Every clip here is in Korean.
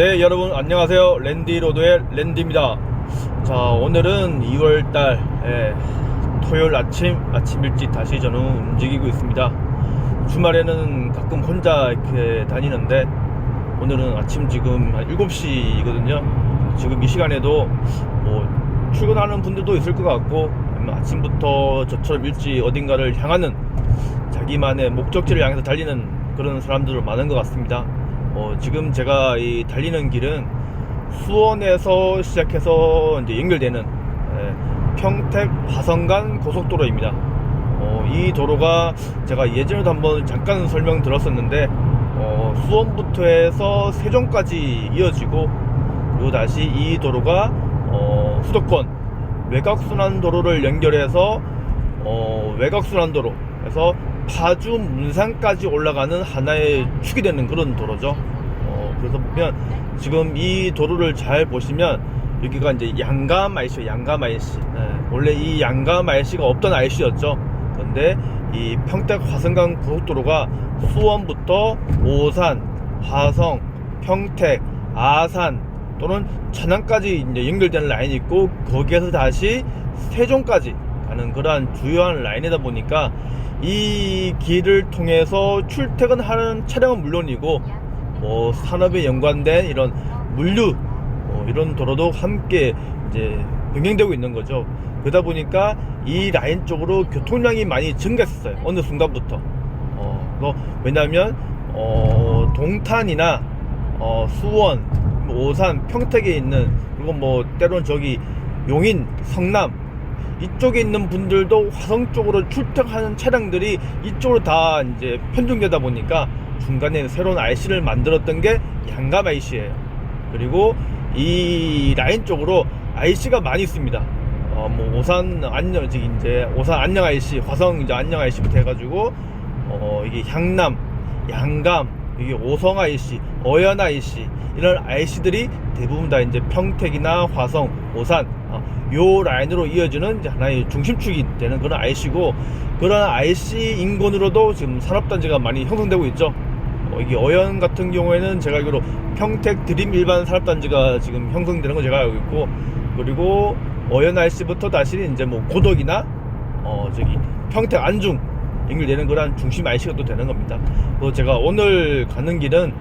네 여러분 안녕하세요. 랜디로드의 랜디입니다. 자 오늘은 2월달 예, 토요일 아침 아침 일찍 다시 저는 움직이고 있습니다. 주말에는 가끔 혼자 이렇게 다니는데 오늘은 아침 지금 한 7시거든요. 지금 이 시간에도 뭐 출근하는 분들도 있을 것 같고 아침부터 저처럼 일찍 어딘가를 향하는 자기만의 목적지를 향해서 달리는 그런 사람들 많은 것 같습니다. 어, 지금 제가 이 달리는 길은 수원에서 시작해서 이제 연결되는 예, 평택 화성간 고속도로입니다. 어, 이 도로가 제가 예전에도 한번 잠깐 설명 들었었는데 어, 수원부터 해서 세종까지 이어지고 그리고 다시 이 도로가 어, 수도권 외곽순환도로를 연결해서 어, 외곽순환도로에서 파주 문산까지 올라가는 하나의 축이 되는 그런 도로죠. 어, 그래서 보면 지금 이 도로를 잘 보시면 여기가 이제 양감 IC, 양감 IC. 예, 원래 이 양감 IC가 없던 IC였죠. 그런데 이 평택 화성강 고속도로가 수원부터 오산, 화성, 평택, 아산 또는 천안까지 이제 연결되는 라인이 있고 거기에서 다시 세종까지 가는 그러한 주요한 라인이다 보니까 이 길을 통해서 출퇴근하는 차량은 물론이고 뭐 산업에 연관된 이런 물류 뭐 이런 도로도 함께 이제 병행되고 있는 거죠. 그러다 보니까 이 라인 쪽으로 교통량이 많이 증가했어요. 어느 순간부터. 어, 뭐 왜냐하면 어, 동탄이나 어, 수원, 뭐 오산, 평택에 있는 그리고 뭐 때론 저기 용인, 성남 이쪽에 있는 분들도 화성 쪽으로 출퇴하는 차량들이 이쪽으로 다 이제 편중되다 보니까 중간에 새로운 IC를 만들었던 게 양감 IC예요. 그리고 이 라인 쪽으로 IC가 많이 있습니다. 어, 뭐 오산 안녕 즉 이제 오산 안녕 IC, 화성 이제 안녕 IC부터 해가지고 어 이게 향남, 양감, 이게 오성 IC, 어연 IC 이런 IC들이 대부분 다 이제 평택이나 화성, 오산 어, 요 라인으로 이어지는 하나의 중심축이 되는 그런 IC고 그런 IC 인근으로도 지금 산업단지가 많이 형성되고 있죠. 어, 이게 어연 같은 경우에는 제가 알기로 평택 드림 일반 산업단지가 지금 형성되는 거 제가 알고 있고 그리고 어연 IC부터 다시 이제 뭐 고덕이나 어 저기 평택 안중 연결되는 그런 중심 IC가 또 되는 겁니다. 그래서 제가 오늘 가는 길은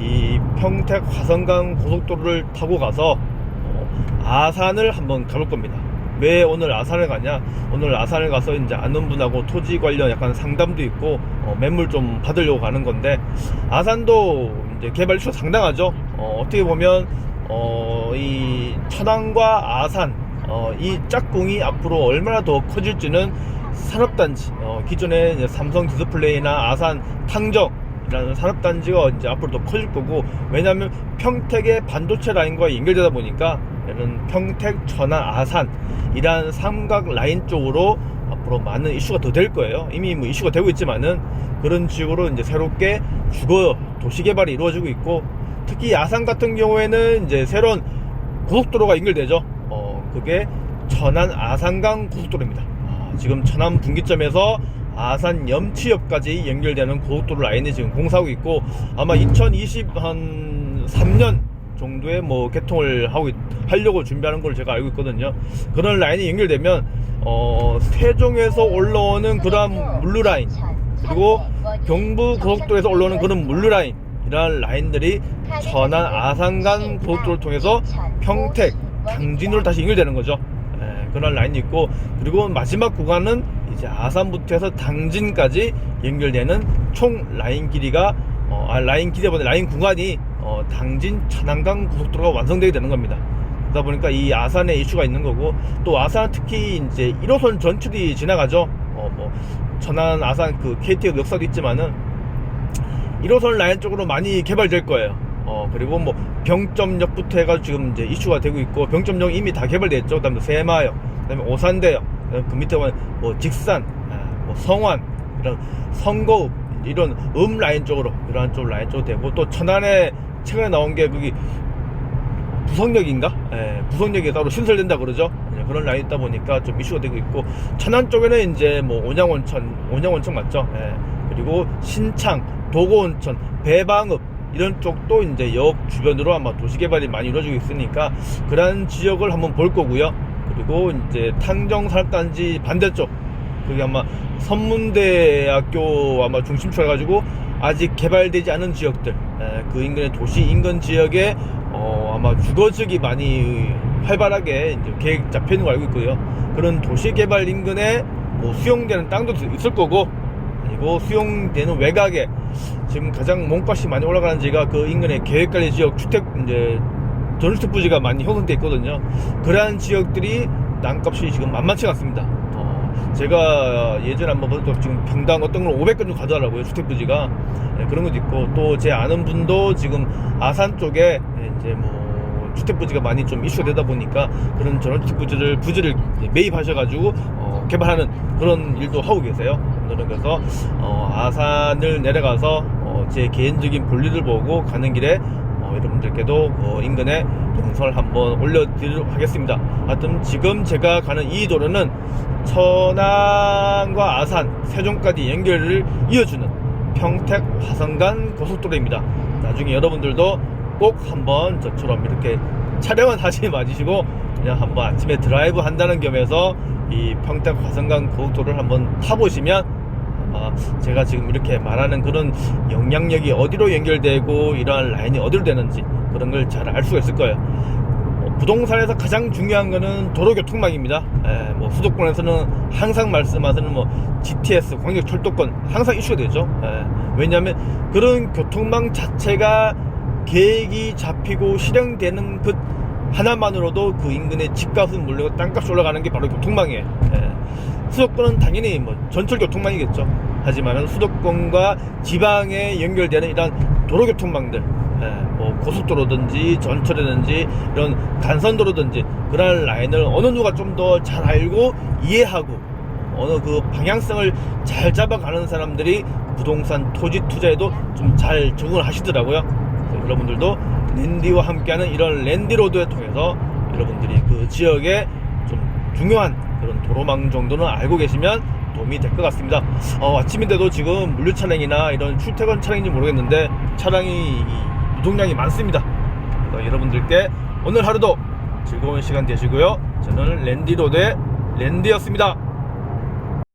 이 평택 화성강 고속도로를 타고 가서 어, 아산을 한번 가볼 겁니다. 왜 오늘 아산을 가냐? 오늘 아산을 가서 이제 아는 분하고 토지 관련 약간 상담도 있고 어, 매물 좀 받으려고 가는 건데 아산도 이제 개발 수가 상당하죠. 어, 떻게 보면 어, 이 천안과 아산 어, 이 짝꿍이 앞으로 얼마나 더 커질지는 산업단지 어, 기존에 삼성 디스플레이나 아산 탕정이라는 산업단지가 이제 앞으로 더 커질 거고 왜냐하면 평택의 반도체 라인과 연결되다 보니까 얘는 평택, 천안, 아산 이란 삼각 라인 쪽으로 앞으로 많은 이슈가 더 될 거예요. 이미 뭐 이슈가 되고 있지만은 그런 식으로 이제 새롭게 주거 도시 개발이 이루어지고 있고 특히 아산 같은 경우에는 이제 새로운 고속도로가 연결되죠. 어, 그게 천안 아산강 고속도로입니다. 아, 지금 천안 분기점에서 아산 염치역까지 연결되는 고속도로 라인이 지금 공사하고 있고 아마 2023년 정도에 뭐 개통을 하고 있- 하려고 준비하는 걸 제가 알고 있거든요. 그런 라인이 연결되면 어, 세종에서 올라오는 그런 물류 라인 그리고 경부 고속도로에서 올라오는 그런 물류 라인 이런 라인들이 천안 아산간 고속도로를 통해서 평택 당진으로 다시 연결되는 거죠. 예, 그런 라인이 있고 그리고 마지막 구간은 이제 아산부터 해서 당진까지 연결되는 총 라인 길이가 어, 아, 라인 길이보다 라인 구간이 어, 당진 천안강 고속도로가 완성되게 되는 겁니다. 그러다 보니까 이 아산에 이슈가 있는 거고 또 아산 특히 이제 1호선 전출이 지나가죠. 어, 뭐 천안 아산 그 KTX 역사도 있지만은 1호선 라인 쪽으로 많이 개발될 거예요. 어, 그리고 뭐 병점역부터 해가지고 지금 이제 이슈가 되고 있고 병점역 이미 다 개발됐죠. 그다음에 세마역, 그다음에 오산대역, 그 밑에 뭐 직산, 아, 뭐 성완 이런 성거읍 이런 음 라인 쪽으로 이러한 쪽 라인 쪽으로 되고 또 천안에 최근에 나온 게 거기 부성역인가? 예, 부성역이 따로 신설된다 그러죠. 예, 그런 라인이 있다 보니까 좀 이슈가 되고 있고 천안 쪽에는 이제 뭐 온양온천, 온양온천 맞죠? 예, 그리고 신창, 도고온천, 배방읍 이런 쪽도 이제 역 주변으로 아마 도시 개발이 많이 이루어지고 있으니까 그러한 지역을 한번 볼 거고요. 그리고 이제 탕정 산업단지 반대쪽 그게 아마 선문대학교 아마 중심처 해가지고 아직 개발되지 않은 지역들 에, 그 인근의 도시 인근 지역에 어, 아마 주거지역이 많이 활발하게 이제 계획 잡혀 있는 걸 알고 있고요. 그런 도시 개발 인근에 뭐 수용되는 땅도 있을 거고 그리고 수용되는 외곽에 지금 가장 몸값이 많이 올라가는 지가 그 인근의 계획관리 지역 주택 이제 전주택 부지가 많이 형성돼 있거든요. 그러한 지역들이 땅값이 지금 만만치 가 않습니다. 어, 제가 예전에 한번 때 지금 평당 어떤 건 500건 좀 가더라고요. 주택 부지가 예, 그런 것도 있고 또 제 아는 분도 지금 아산 쪽에 예, 이제 뭐 주택 부지가 많이 좀 이슈가 되다 보니까 그런 전원주택 부지를 부지를 매입하셔가지고 어, 개발하는 그런 일도 하고 계세요. 오늘은 그래서 어, 아산을 내려가서 어, 제 개인적인 볼일을 보고 가는 길에 어, 여러분들께도 어, 인근에 동선을 한번 올려드리도록 하겠습니다. 하여튼 지금 제가 가는 이 도로는 천안과 아산, 세종까지 연결을 이어주는 평택 화성간 고속도로입니다. 나중에 여러분들도 꼭 한번 저처럼 이렇게 촬영은 하지 마시고 그냥 한번 아침에 드라이브 한다는 겸해서 이 평택 화성간 고속도로를 한번 타보시면 아마 제가 지금 이렇게 말하는 그런 영향력이 어디로 연결되고 이러한 라인이 어디로 되는지 그런 걸 잘 알 수가 있을 거예요. 어, 부동산에서 가장 중요한 거는 도로교통망입니다. 에, 뭐 수도권에서는 항상 말씀하시는 뭐 GTS 광역철도권 항상 이슈가 되죠. 에, 왜냐하면 그런 교통망 자체가 계획이 잡히고 실행되는 그 하나만으로도 그 인근의 집값은 물리고 땅값이 올라가는 게 바로 교통망이에요. 에, 수도권은 당연히 뭐 전철 교통망이겠죠. 하지만 수도권과 지방에 연결되는 이런 도로 교통망들, 예, 뭐 고속도로든지 전철이든지 이런 간선도로든지 그런 라인을 어느 누가 좀 더 잘 알고 이해하고 어느 그 방향성을 잘 잡아가는 사람들이 부동산 토지 투자에도 좀 잘 적응을 하시더라고요. 여러분들도 랜디와 함께하는 이런 랜디로드에 통해서 여러분들이 그 지역에 좀 중요한 그런 도로망 정도는 알고 계시면 도움이 될 것 같습니다. 어, 아침인데도 지금 물류 차량이나 이런 출퇴근 차량인지 모르겠는데 차량이 유동량이 많습니다. 여러분들께 오늘 하루도 즐거운 시간 되시고요. 저는 랜디로드의 랜디였습니다.